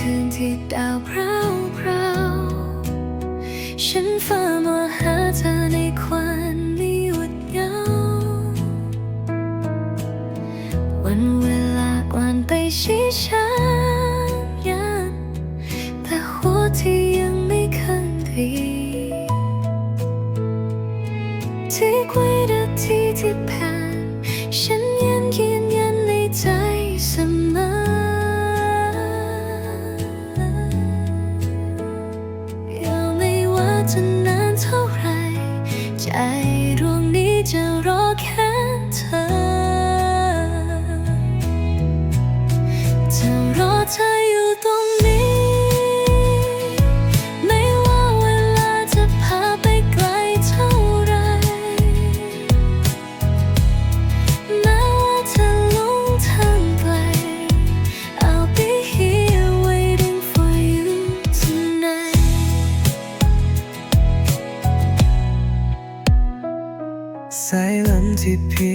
คืนที่ดาวพราวพราวฉันเฝ้ามองหาเธอในควันนิวดเหงาวันเวลากวนไปชี้ฉันยันแต่หัวที่ยังไม่คืนดีที่ไว้ที่ที่ผ่านฉัน สายลมที่พี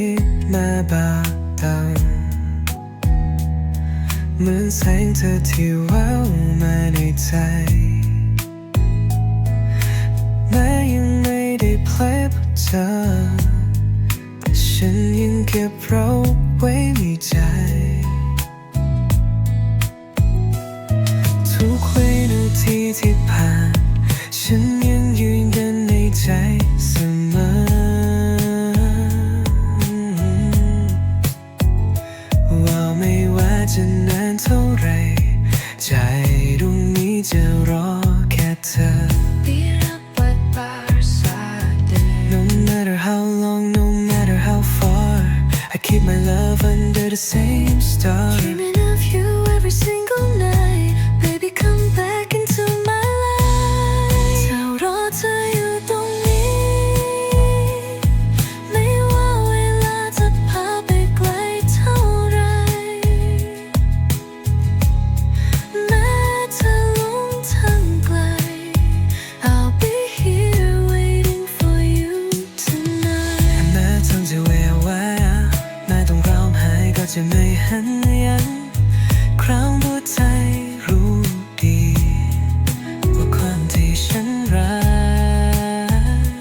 มาบาดำเหมือนแสงเธอที่แววมาในใจแม้ยังไม่ได้เพลบเจอแต่ฉันยังเก็บเราไว้ในใจทุกวินาทีที่ผ่านฉันยังยืน ใจดวงนี้จะรอแค่เธอ No matter how long, no matter how far I keep my love under the same star. จะไม่หันยันคราวหัวใจรู้ดี ว่าความที่ฉันรัก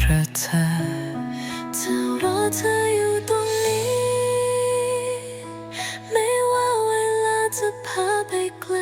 กระเธอเธอรอเธออยู่ตรงนี้ ไม่ว่าเวลาจะพาไปไกล